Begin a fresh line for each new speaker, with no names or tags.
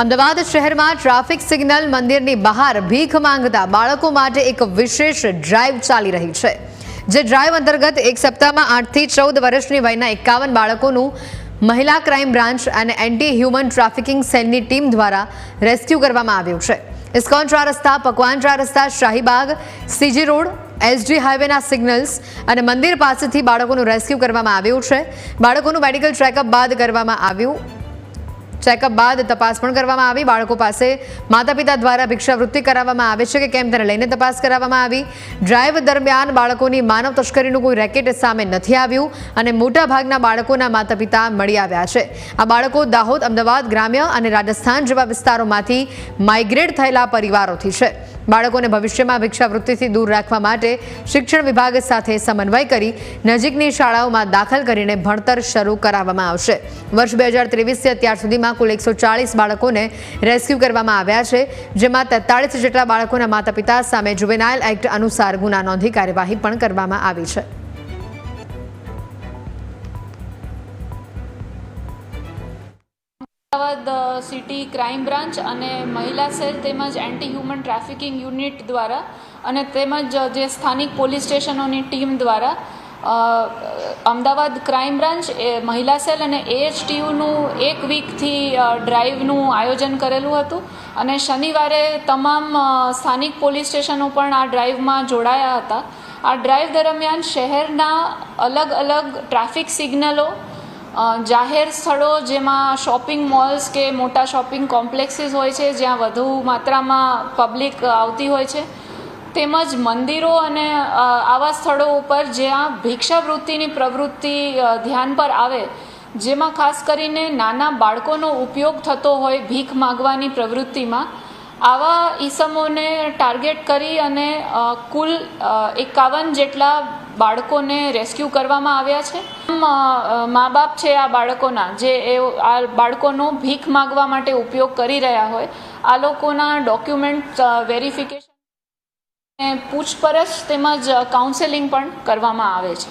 અમદાવાદ શહેરમાં traffic signal મંદિરની બહાર ભીખ માંગતા બાળકો માટે એક વિશેષ ડ્રાઈવ ચાલી રહી છે, જે ડ્રાઈવ અંતર્ગત એક સપ્તાહમાં આઠથી ચૌદ વર્ષની વયના એકાવન બાળકોનું મહિલા ક્રાઇમ બ્રાન્ચ અને એન્ટી હ્યુમન ટ્રાફિકિંગ સેલની ટીમ દ્વારા રેસ્ક્યુ કરવામાં આવ્યું છે. ઇસ્કોન ચાર રસ્તા, પકવાન ચાર રસ્તા, શાહીબાગ, સીજી રોડ, એસજી હાઈવેના સિગ્નલ્સ અને મંદિર પાસેથી બાળકોનું રેસ્ક્યુ કરવામાં આવ્યું છે. બાળકોનું મેડિકલ ચેકઅપ બાદ કરવામાં આવ્યું ચેકઅપ બાદ તપાસ પણ કરવામાં આવી. બાળકો પાસે માતા પિતા દ્વારા ભિક્ષાવૃત્તિ કરાવવામાં આવે છે કે કેમ તેને લઈને તપાસ કરાવવામાં આવી. ડ્રાઈવ દરમિયાન બાળકોની માનવ તસ્કરીનું કોઈ રેકેટ સામે નથી આવ્યું અને મોટાભાગના બાળકોના માતા પિતા મળી આવ્યા છે. આ બાળકો દાહોદ, અમદાવાદ, ગ્રામ્ય અને રાજસ્થાન જેવા વિસ્તારોમાંથી માઇગ્રેટ થયેલા પરિવારોથી છે. બાળકોને ભવિષ્યમાં ભિક્ષાવૃત્તિથી દૂર રાખવા માટે શિક્ષણ વિભાગ સાથે સમન્વય કરી નજીકની શાળાઓમાં દાખલ કરીને ભણતર શરૂ કરાવવામાં આવશે. વર્ષ બે હજાર ત્રેવીસથી અત્યાર સુધીમાં કુલ એકસો ચાળીસ બાળકોને રેસ્ક્યુ કરવામાં આવ્યા છે, જેમાં તેતાળીસ જેટલા બાળકોના માતા પિતા સામે જુવેનાઇલ એક્ટ અનુસાર ગુના નોંધી કાર્યવાહી પણ કરવામાં આવી છે.
અમદાવાદ સિટી ક્રાઇમ બ્રાન્ચ અને મહિલા સેલ તેમજ એન્ટી હ્યુમન ટ્રાફિકિંગ યુનિટ દ્વારા અને તેમજ જે સ્થાનિક પોલીસ સ્ટેશનોની ટીમ દ્વારા અમદાવાદ ક્રાઇમ બ્રાન્ચ, એ મહિલા સેલ અને એએચટીયુનું એક વીકથી ડ્રાઈવનું આયોજન કરેલું હતું અને શનિવારે તમામ સ્થાનિક પોલીસ સ્ટેશનો પણ આ ડ્રાઈવમાં જોડાયા હતા. આ ડ્રાઈવ દરમિયાન શહેરના અલગ અલગ ટ્રાફિક સિગ્નલો જાહેર સ્થળો જેમાં શોપિંગ મોલ્સ કે મોટા શોપિંગ કોમ્પ્લેક્સીસ હોય છે, જ્યાં વધુ માત્રામાં પબ્લિક આવતી હોય છે. તેમજ મંદિરો અને આવા સ્થળો ઉપર જ્યાં ભિક્ષાવૃત્તિની પ્રવૃત્તિ ધ્યાન પર આવે, જેમાં ખાસ કરીને નાના બાળકોનો ઉપયોગ થતો હોય ભીખ માગવાની પ્રવૃત્તિમાં, આવા ઈસમોને ટાર્ગેટ કરી અને કુલ એકાવન જેટલા બાળકોને રેસ્ક્યુ કરવામાં આવ્યા છે. મા બાપ છે આ બાળકોના, જે એ આ બાળકોનો ભીખ માગવા માટે ઉપયોગ કરી રહ્યા હોય, આ લોકોના ડોક્યુમેન્ટ વેરિફિકેશન પૂછપરછ તેમજ કાઉન્સેલિંગ પણ કરવામાં આવે છે.